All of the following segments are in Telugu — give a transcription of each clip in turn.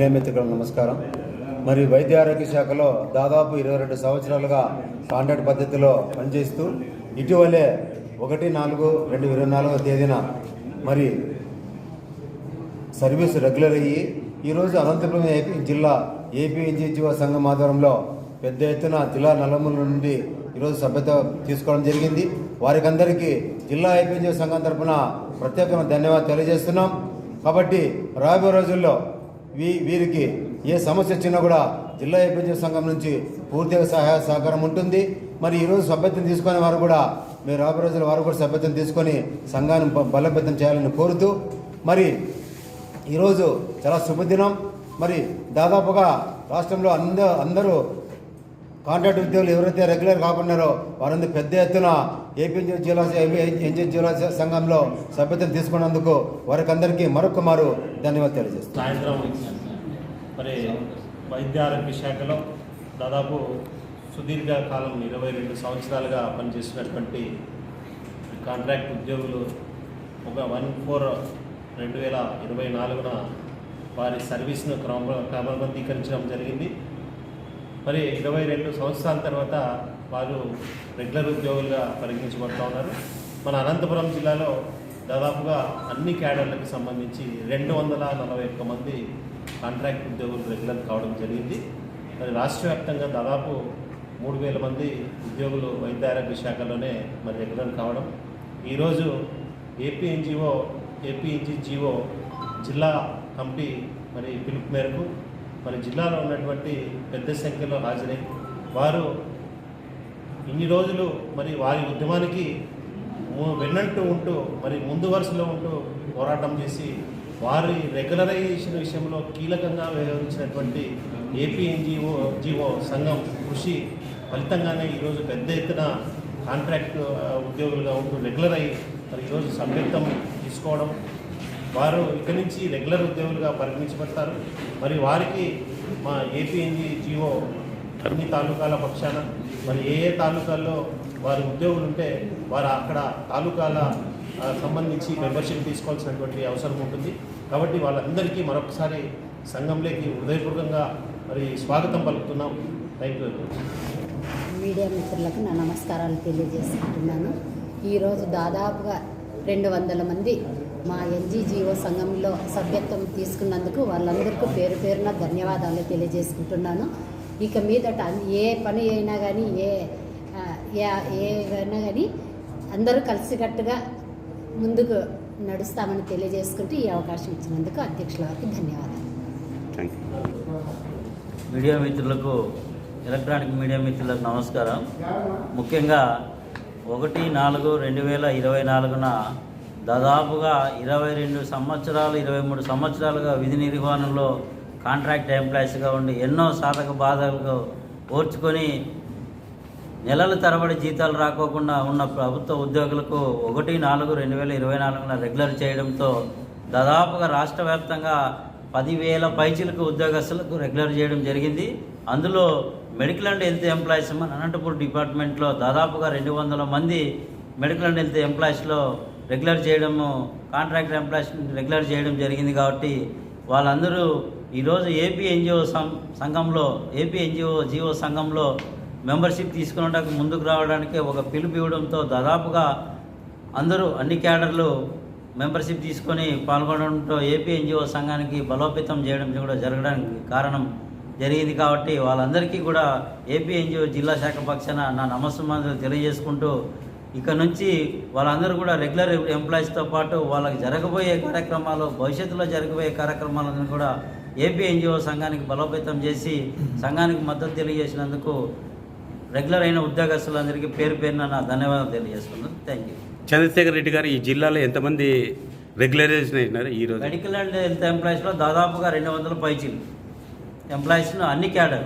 మీడియా మిత్రులకు నమస్కారం. మరి వైద్య ఆరోగ్య శాఖలో దాదాపు ఇరవై రెండు సంవత్సరాలుగా కాంట్రాక్ట్ పద్ధతిలో పనిచేస్తూ ఇటీవలే ఒకటి నాలుగు రెండు ఇరవై నాలుగో తేదీన మరి సర్వీస్ రెగ్యులర్ అయ్యి ఈరోజు అనంతపురం ఏపీ జిల్లా ఏపీ ఎన్జిఓ సంఘం ఆధ్వర్యంలో పెద్ద ఎత్తున జిల్లా నలుమూల నుండి ఈరోజు సభ్యత తీసుకోవడం జరిగింది. వారికి అందరికీ జిల్లా ఏపీఎన్జిఓ సంఘం తరఫున ప్రత్యేకమైన ధన్యవాదాలు తెలియజేస్తున్నాం. కాబట్టి రాబోయే రోజుల్లో వీ వీరికి ఏ సమస్య వచ్చినా కూడా జిల్లా ఏపీజీ సంఘం నుంచి పూర్తిగా సహాయ సహకారం ఉంటుంది. మరి ఈరోజు సభ్యత్వం తీసుకునే వారు కూడా మీరు రాబోయే రోజుల వారు కూడా సభ్యత్వం తీసుకొని సంఘాన్ని బలోపేతం చేయాలని కోరుతూ మరి ఈరోజు చాలా శుభదినం. మరి దాదాపుగా రాష్ట్రంలో అంద అందరూ కాంట్రాక్ట్ ఉద్యోగులు ఎవరైతే రెగ్యులర్ కాకున్నారో వారందరూ పెద్ద ఎత్తున ఏపీ జిల్లా ఎన్జీ జిల్లా సంఘంలో సభ్యతను తీసుకున్నందుకు వారికి అందరికీ మరొక మారు ధన్యవాదాలు తెలియజేస్తాను సాయంత్రం మరి వైద్య ఆరోగ్య శాఖలో దాదాపు సుదీర్ఘ కాలం ఇరవై రెండు సంవత్సరాలుగా పనిచేసినటువంటి కాంట్రాక్ట్ ఉద్యోగులు ఒక వన్ ఫోర్ రెండు వేల ఇరవై నాలుగున వారి సర్వీస్ను క్రమ క్రమబద్ధీకరించడం జరిగింది. మరి ఇరవై రెండు సంవత్సరాల తర్వాత వారు రెగ్యులర్ ఉద్యోగులుగా పరిగణించబడుతూ ఉన్నారు. మన అనంతపురం జిల్లాలో దాదాపుగా అన్ని క్యాడర్లకు సంబంధించి రెండు వందల నలభై ఒక్క మంది కాంట్రాక్ట్ ఉద్యోగులు రెగ్యులర్ కావడం జరిగింది. మరి రాష్ట్ర వ్యాప్తంగా దాదాపు మూడు వేల మంది ఉద్యోగులు వైద్య ఆరోగ్య శాఖలోనే మరి రెగ్యులర్ కావడం. ఈరోజు ఏపీఎన్జిఓ ఏపీఎన్జిజిఓ జిల్లా కమిటీ మరి పిలుపు మేరకు మరి జిల్లాలో ఉన్నటువంటి పెద్ద సంఖ్యలో హాజరై వారు ఇన్ని రోజులు మరి వారి ఉద్యమానికి వెన్నంటూ ఉంటూ మరి ముందు వరుసలో ఉంటూ పోరాటం చేసి వారి రెగ్యులరైజేషన్ విషయంలో కీలకంగా వ్యవహరించినటువంటి ఏపీ ఎన్జిఓ జీవో సంఘం కృషి ఫలితంగానే ఈరోజు పెద్ద ఎత్తున కాంట్రాక్ట్ ఉద్యోగులుగా ఉంటూ రెగ్యులర్ అయ్యి మరి ఈరోజు సభ్యత్వం తీసుకోవడం వారు ఇక్కడి నుంచి రెగ్యులర్ ఉద్యోగులుగా పరిగణించబడతారు. మరి వారికి మా ఏపీఎన్జి జిఓ అన్ని తాలూకాల పక్షాన మరి ఏ ఏ తాలూకాల్లో వారి ఉద్యోగులు ఉంటే వారు అక్కడ తాలూకాల సంబంధించి మెంబర్షిప్ తీసుకోవాల్సినటువంటి అవసరం ఉంటుంది. కాబట్టి వాళ్ళందరికీ మరొకసారి సంఘంలోకి హృదయపూర్వకంగా మరి స్వాగతం పలుకుతున్నాం. థ్యాంక్ యూ మీడియా మిత్రులకు నా నమస్కారాలు తెలియజేసుకుంటున్నాను. ఈరోజు దాదాపుగా రెండు వందల మంది మా ఎన్జీజీఓ సంఘంలో సభ్యత్వం తీసుకున్నందుకు వాళ్ళందరికీ పేరు పేరున ధన్యవాదాలు తెలియజేసుకుంటున్నాను. ఇక మీదట ఏ పని అయినా కానీ ఏ ఏవైనా కానీ అందరూ కలిసికట్టుగా ముందుకు నడుస్తామని తెలియజేసుకుంటూ ఈ అవకాశం ఇచ్చినందుకు అధ్యక్షుల వారికి ధన్యవాదాలు మీడియా మిత్రులకు ఎలక్ట్రానిక్ మీడియా మిత్రులకు నమస్కారం. ముఖ్యంగా ఒకటి నాలుగు రెండు వేల ఇరవై నాలుగున దాదాపుగా ఇరవై రెండు సంవత్సరాలు ఇరవై మూడు సంవత్సరాలుగా విధి నిర్వహణలో కాంట్రాక్ట్ ఎంప్లాయీస్గా ఉండి ఎన్నో సాధక బాధలకు ఓర్చుకొని నెలల తరబడి జీతాలు రాకోకుండా ఉన్న ప్రభుత్వ ఉద్యోగులకు ఒకటి నాలుగు రెండు వేల ఇరవై నాలుగున రెగ్యులర్ చేయడంతో దాదాపుగా రాష్ట్ర వ్యాప్తంగా పదివేల పైచీలకు ఉద్యోగస్తులకు రెగ్యులర్ చేయడం జరిగింది. అందులో మెడికల్ అండ్ హెల్త్ ఎంప్లాయీస్ మన అనంతపూర్ డిపార్ట్మెంట్లో దాదాపుగా రెండు వందల మంది మెడికల్ అండ్ హెల్త్ ఎంప్లాయీస్లో రెగ్యులర్ చేయడము కాంట్రాక్టర్ ఎంప్లాయీస్ రెగ్యులర్ చేయడం జరిగింది కాబట్టి వాళ్ళందరూ ఈరోజు ఏపీ ఎన్జిఓ సం సంఘంలో ఏపీ ఎన్జిఓ జీవో సంఘంలో మెంబర్షిప్ తీసుకున్నటకు ముందుకు రావడానికి ఒక పిలుపు ఇవ్వడంతో దాదాపుగా అందరూ అన్ని క్యాడర్లు మెంబర్షిప్ తీసుకొని పాల్గొనడంతో ఏపీ ఎన్జిఓ సంఘానికి బలోపేతం చేయడం కూడా జరగడానికి కారణం జరిగింది కాబట్టి వాళ్ళందరికీ కూడా ఏపీ ఎన్జిఓ జిల్లా శాఖ పక్షాన నా నమస్కారాలు తెలియజేసుకుంటూ ఇక నుంచి వాళ్ళందరూ కూడా రెగ్యులర్ ఎంప్లాయీస్తో పాటు వాళ్ళకి జరగబోయే కార్యక్రమాలు భవిష్యత్తులో జరగబోయే కార్యక్రమాలను కూడా ఏపీ ఎన్జిఓ సంఘానికి బలోపేతం చేసి సంఘానికి మద్దతు తెలియజేసినందుకు రెగ్యులర్ అయిన ఉద్యోగస్తులందరికీ పేరు పేరున నా ధన్యవాదాలు తెలియజేసుకున్నాను థ్యాంక్ యూ చంద్రశేఖర్ రెడ్డి గారు ఈ జిల్లాలో ఎంతమంది రెగ్యులరైజేషన్ అయినారు ఈ రోజు? మెడికల్ అండ్ హెల్త్ ఎంప్లాయీస్లో దాదాపుగా రెండు వందల పైచీలు. ఎంప్లాయీస్ను అన్ని క్యాడర్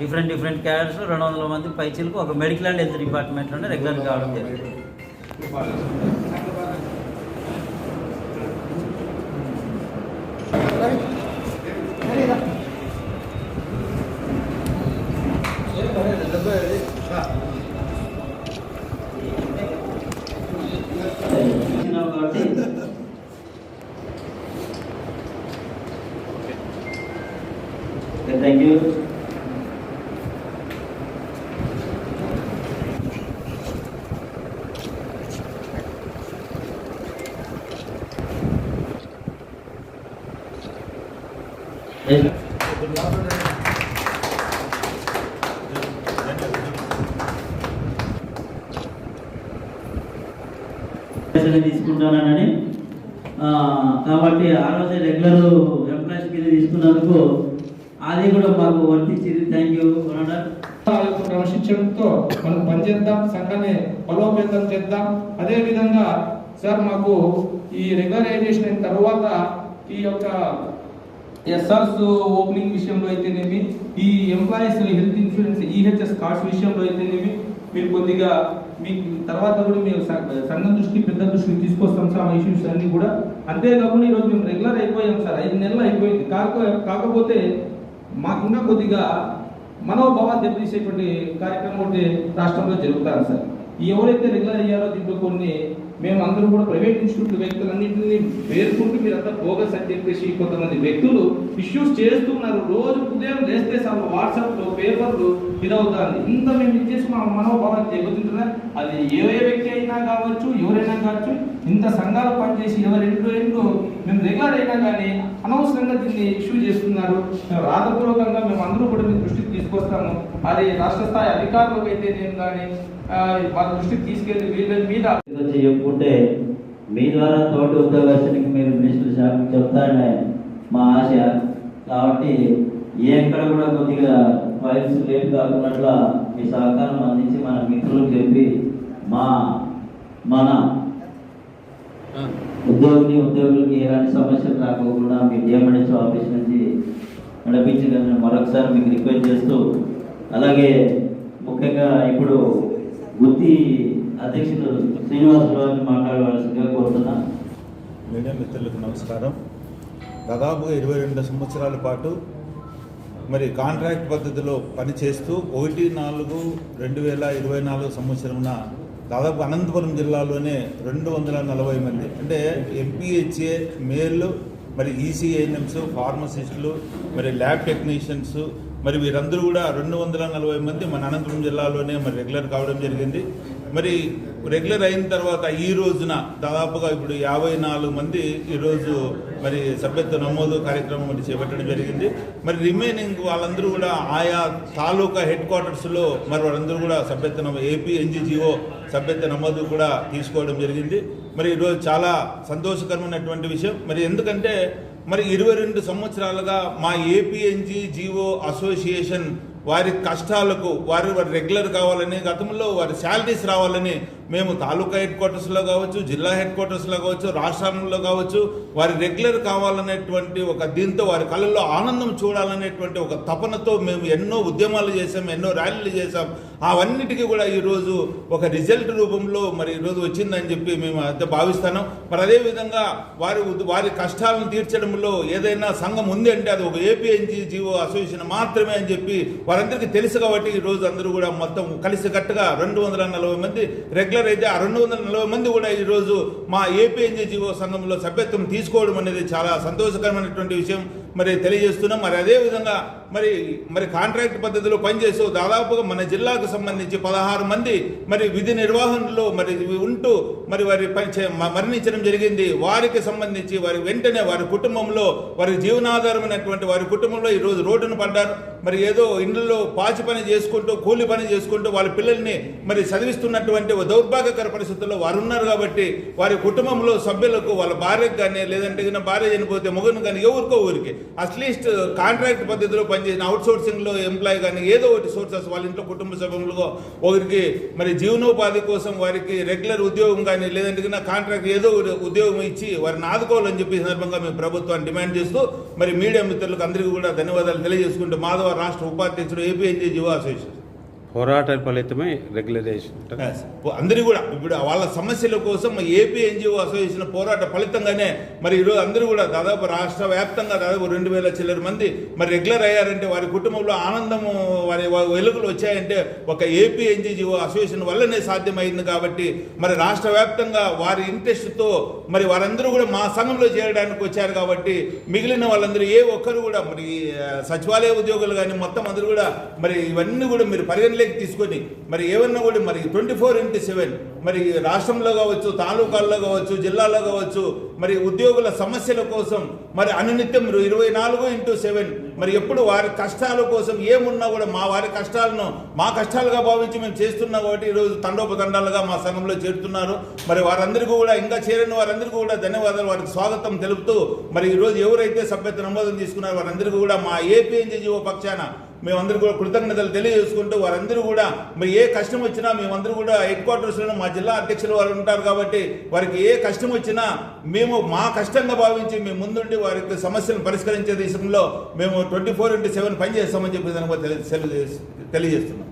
డిఫరెంట్ డిఫరెంట్ క్యాడర్స్ రెండు వందల మంది పైచీలకు ఒక మెడికల్ అండ్ హెల్త్ డిపార్ట్మెంట్లోనే రెగ్యులర్ కావడం జరిగింది. కాబట్టి పైసలు తీసుకుంటానని. కాబట్టి ఆ రోజే రెగ్యులర్ ఎంప్లాయీస్ కింద తీసుకున్నందుకు అది కూడా మాకు వర్తించింది. థ్యాంక్ యూ యొక్క క్రమశిక్షణతో మనం పనిచేద్దాం సంఘాన్ని బలోపేతం చేద్దాం. అదే విధంగా సార్ మాకు ఈ రెగ్యులరైజేషన్ అయిన తర్వాత ఈ యొక్క ఎస్ఆర్స్ ఓపెనింగ్ విషయంలో అయితేనేమి ఈ employees health insurance EHS cards విషయంలో అయితేనేమి మీరు కొద్దిగా మీకు తర్వాత కూడా మేము స- సంఘం దృష్టి పెద్ద దృష్టికి తీసుకొస్తాం సార్ ఆ ఇష్యూస్ అన్నీ కూడా. అంతేకాకుండా ఈరోజు మేము రెగ్యులర్ అయిపోయాం సార్. ఐదు నెలలు అయిపోయింది. కాక కాకపోతే మాకు ఇంకా కొద్దిగా మనోభావాలు దెబ్బతీసేటువంటి కార్యక్రమం ఒకటి రాష్ట్రంలో జరుగుతారు సార్. ఎవరైతే రెగ్యులర్ అయ్యారో దీంట్లో కొన్ని మేము అందరూ కూడా ప్రైవేట్ ఇన్స్టిట్యూట్ వ్యక్తులన్నింటినీ పేర్కొంటూ మీరంతా బోగస్ అని చెప్పేసి కొంతమంది వ్యక్తులు ఇష్యూస్ చేస్తున్నారు. రోజు ఉదయం లేస్తే సార్ వాట్సాప్లో పేపర్లు ఇదవుతుంది ఇంత మేము ఇచ్చేసి మా మనోభావాన్ని దెబ్బతింటున్నా. అది ఏ ఏ వ్యక్తి అయినా కావచ్చు ఎవరైనా కావచ్చు ఇంత సంఘాలు పనిచేసి ఇరవై రెండు ఏళ్ళు మేము రెగ్యులర్ అయినా కానీ అనవసరంగా దీన్ని ఇష్యూ చేస్తున్నారు. మేము రాతపూర్వకంగా మేము అందరూ కూడా మీ దృష్టికి తీసుకొస్తాము. అది రాష్ట్ర స్థాయి అధికారులకు అయితే నేను కానీ వాళ్ళ దృష్టికి తీసుకెళ్ళి వీళ్ళ మీద వచ్చి చెప్పుకుంటే మీ ద్వారా తోటి ఉద్యోగస్తునికి మీరు మినిస్టర్ చెప్తారనే మా ఆశ. కాబట్టి ఎక్కడ కూడా కొద్దిగా ఫైల్స్ లేట్ కాకున్నట్ల మీ సహకారం అందించి మన మిత్రులకు చెప్పి మా మన ఉద్యోగిని ఉద్యోగులకి ఎలాంటి సమస్యలు రాకోకుండా మీ డిఎంఎన్హెచ్ ఆఫీస్ నుంచి నడిపించగలని మరొకసారి మీకు రిక్వెస్ట్ చేస్తూ అలాగే ముఖ్యంగా ఇప్పుడు గుత్తి అధ్యక్షుడు శ్రీనివాసరావు మాట్లాడవలసిందిగా కోరుతున్నాను మీడియా మిత్రులకు నమస్కారం. దాదాపు ఇరవై రెండు సంవత్సరాల పాటు మరి కాంట్రాక్ట్ పద్ధతిలో పనిచేస్తూ ఒకటి నాలుగు రెండు వేల ఇరవై నాలుగు సంవత్సరమున దాదాపు అనంతపురం జిల్లాలోనే రెండు వందల నలభై మంది. అంటే ఎంపీహెచ్ఏ మేళ్ళు మరి ఈసీఐఎన్ఎంస్ ఫార్మసిస్టులు మరి ల్యాబ్ టెక్నీషియన్స్ మరి వీరందరూ కూడా రెండు వందల నలభై మంది మన అనంతపురం జిల్లాలోనే మరి రెగ్యులర్ కావడం జరిగింది. మరి రెగ్యులర్ అయిన తర్వాత ఈ రోజున దాదాపుగా ఇప్పుడు యాభై నాలుగు మంది ఈరోజు మరి సభ్యత్వ నమోదు కార్యక్రమం చేపట్టడం జరిగింది. మరి రిమైనింగ్ వాళ్ళందరూ కూడా ఆయా తాలూకా హెడ్ క్వార్టర్స్లో మరి వాళ్ళందరూ కూడా సభ్యత్వ నమోదు ఏపీ ఎన్జిజిఓ సభ్యత్వ నమోదు కూడా తీసుకోవడం జరిగింది. మరి ఈరోజు చాలా సంతోషకరమైనటువంటి విషయం. మరి ఎందుకంటే మరి ఇరవై రెండు సంవత్సరాలుగా మా ఏపీఎన్జీ జీవో అసోసియేషన్ వారి కష్టాలకు వారి వారి రెగ్యులర్ కావాలని గతంలో వారి శాలరీస్ రావాలని మేము తాలూకా హెడ్ క్వార్టర్స్లో కావచ్చు జిల్లా హెడ్ క్వార్టర్స్లో కావచ్చు రాష్ట్రంలో కావచ్చు వారి రెగ్యులర్ కావాలనేటువంటి ఒక దీంతో వారి కళల్లో ఆనందం చూడాలనేటువంటి ఒక తపనతో మేము ఎన్నో ఉద్యమాలు చేసాం ఎన్నో ర్యాలీలు చేసాం అవన్నిటికీ కూడా ఈరోజు ఒక రిజల్ట్ రూపంలో మరి ఈరోజు వచ్చిందని చెప్పి మేము అయితే భావిస్తున్నాం. మరి అదేవిధంగా వారి వారి కష్టాలను తీర్చడంలో ఏదైనా సంఘం ఉంది అంటే అది ఒక ఏపీఎన్జీజీఓ అసోసియేషన్ మాత్రమే అని చెప్పి వారందరికీ తెలుసు కాబట్టి ఈ రోజు అందరూ కూడా మొత్తం కలిసికట్టుగా రెండు వందల నలభై మంది రెగ్యులర్ అయితే రెండు వందల నలభై మంది కూడా ఈ రోజు మా ఏపీఎన్జీజీఓ సంఘంలో సభ్యత్వం తీసుకోవడం అనేది చాలా సంతోషకరమైనటువంటి విషయం. మరి తెలియజేస్తున్నాం. మరి అదే విధంగా మరి మరి కాంట్రాక్ట్ పద్ధతిలో పనిచేస్తూ దాదాపుగా మన జిల్లాకు సంబంధించి పదహారు మంది మరి విధి నిర్వహణలో మరి ఉంటూ మరి వారి పనిచే మరణించడం జరిగింది. వారికి సంబంధించి వారి వెంటనే వారి కుటుంబంలో వారి జీవనాధారమైనటువంటి వారి కుటుంబంలో ఈ రోజు రోడ్డును పడ్డారు. మరి ఏదో ఇండ్లలో పాచి పని చేసుకుంటూ కూలి పని చేసుకుంటూ వాళ్ళ పిల్లల్ని మరి చదివిస్తున్నటువంటి ఒక దౌర్భాగ్యకర పరిస్థితుల్లో వారు ఉన్నారు కాబట్టి వారి కుటుంబంలో సభ్యులకు వాళ్ళ భార్యకు కానీ లేదంటే కనుక భార్య చనిపోతే మొగను కానీ ఎవరికో ఊరికి. అట్లీస్ట్ కాంట్రాక్ట్ పద్ధతిలో పనిచేసిన అవుట్ సోర్సింగ్లో ఎంప్లాయీ కానీ ఏదో ఒకటి సోర్సెస్ వాళ్ళ ఇంట్లో కుటుంబ సభ్యులుగా ఒకరికి మరి జీవనోపాధి కోసం వారికి రెగ్యులర్ ఉద్యోగం కానీ లేదంటే కనుక కాంట్రాక్ట్ ఏదో ఒకటి ఉద్యోగం ఇచ్చి వారిని ఆదుకోవాలని చెప్పి సందర్భంగా మేము ప్రభుత్వాన్ని డిమాండ్ చేస్తూ మరి మీడియా మిత్రులకు అందరికీ కూడా ధన్యవాదాలు తెలియజేసుకుంటూ మాధవ రాష్ట్ర ఉపాధ్యక్షుడు ఏపీఎన్జీ జీవో అసోసియేషన్ పోరాట ఫలితమే రెగ్యులరైజేషన్ అందరూ కూడా ఇప్పుడు వాళ్ళ సమస్యల కోసం ఏపీ ఎన్జిఓ అసోసియేషన్ పోరాట ఫలితంగానే మరి ఈరోజు అందరూ కూడా దాదాపు రాష్ట్ర వ్యాప్తంగా దాదాపు రెండు వేల చిల్లర మంది మరి రెగ్యులర్ అయ్యారంటే వారి కుటుంబంలో ఆనందము వారి వెలుగులు వచ్చాయంటే ఒక ఏపీ ఎన్జిఓ అసోసియేషన్ వల్లనే సాధ్యమైంది కాబట్టి మరి రాష్ట్ర వ్యాప్తంగా వారి ఇంట్రెస్ట్తో మరి వారందరూ కూడా మా సంఘంలో చేరడానికి వచ్చారు కాబట్టి మిగిలిన వాళ్ళందరూ ఏ ఒక్కరు కూడా మరి సచివాలయ ఉద్యోగులు కానీ మొత్తం అందరూ కూడా మరి ఇవన్నీ కూడా మీరు పరిగణలోకి తీసుకొని మరి ఏమన్నా కూడా మరి ట్వంటీ ఫోర్ ఇంటూ సెవెన్ మరి రాష్ట్రంలో కావచ్చు తాలూకాల్లో కావచ్చు జిల్లాలో కావచ్చు మరి ఉద్యోగుల సమస్యల కోసం మరి అనునిత్యం ఇరవై నాలుగు ఇంటూ సెవెన్ మరి ఎప్పుడు వారి కష్టాల కోసం ఏమున్నా కూడా మా వారి కష్టాలను మా కష్టాలుగా భావించి మేము చేస్తున్నాం కాబట్టి ఈరోజు తండోపతండాలుగా మా సంఘంలో చేరుతున్నారు. మరి వారందరికీ కూడా ఇంకా చేరిన వారందరికీ కూడా ధన్యవాదాలు వారికి స్వాగతం తెలుపుతూ మరి ఈరోజు ఎవరైతే సభ్యత నమోదం తీసుకున్నారో వారందరికీ కూడా మా ఏపీఎన్జీఓ పక్షాన మేమందరూ కూడా కృతజ్ఞతలు తెలియజేసుకుంటూ వారందరూ కూడా మరి ఏ కష్టం వచ్చినా మేమందరూ కూడా హెడ్ క్వార్టర్స్లో మా జిల్లా అధ్యక్షులు వారు ఉంటారు కాబట్టి వారికి ఏ కష్టం వచ్చినా మేము మా కష్టంగా భావించి మేము ముందుండి వారికి సమస్యలను పరిష్కరించే దిశలో మేము ట్వంటీ ఫోర్ ఇంటూ సెవెన్ పనిచేస్తామని చెప్పి తెలియజేస్తున్నాం.